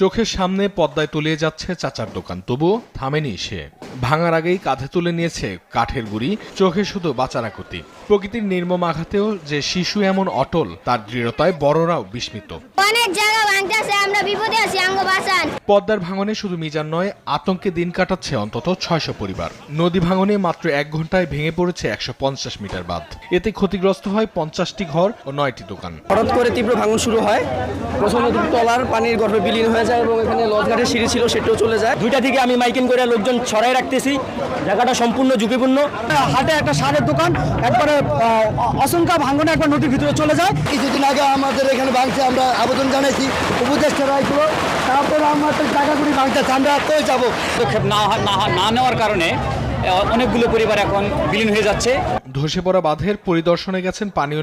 চোখের সামনে পদ্মায় তলিয়ে যাচ্ছে চাচার দোকান। তবুও থামেনি সে। ভাঙার আগেই কাঁধে তুলে নিয়েছে কাঠের গুড়ি, চোখে শুধু বাচারাকুতি প্রকৃতির নির্মম আঘাতেও যে শিশু এমন অটল, তার দৃঢ়তায় বড়রাও বিস্মিত। অনেক জায়গা ভাঙতেছে পদ্মার ভাঙনে শুধু মিজান নয়, আতঙ্কে দিন কাটাচ্ছে অন্তত ছয়শো পরিবার। নদী ভাঙনে মাত্র এক ঘন্টায় ভেঙে পড়েছে একশো পঞ্চাশ মিটার বাঁধ। এতে ক্ষতিগ্রস্ত হয় পঞ্চাশটি ঘর ও নয়টি দোকান। হঠাৎ করে তীব্র ভাঙন শুরু হয়। প্রচণ্ড তলার পানির গর্ভে বিলীন হয়ে যায় এবং এখানে লজঘাটের সিঁড়ি ছিল, সেটাও চলে যায়। দুইটা থেকে আমি মাইকিং করে লোকজন ছড়াই রাখতেছি। জায়গাটা সম্পূর্ণ ঝুঁকিপূর্ণ। হাটে একটা সারের দোকান, একবারে অসংখ্য ভাঙনে একবার নদীর ভিতরে চলে যায়। কিছুদিন আগে আমাদের এখানে ভাঙছে আমরা আবেদন জানাইছি। উপদেষ্টা রাখব তারপরে তো জায়গাগুলি ভাঙতেছে আমরা তো যাব। পদক্ষেপ না না না নেওয়ার কারণে আহ, অনেকগুলো পরিবার এখন বিলীন হয়ে যাচ্ছে। ধসে পড়া বাঁধের পরিদর্শনে গেছেন পানি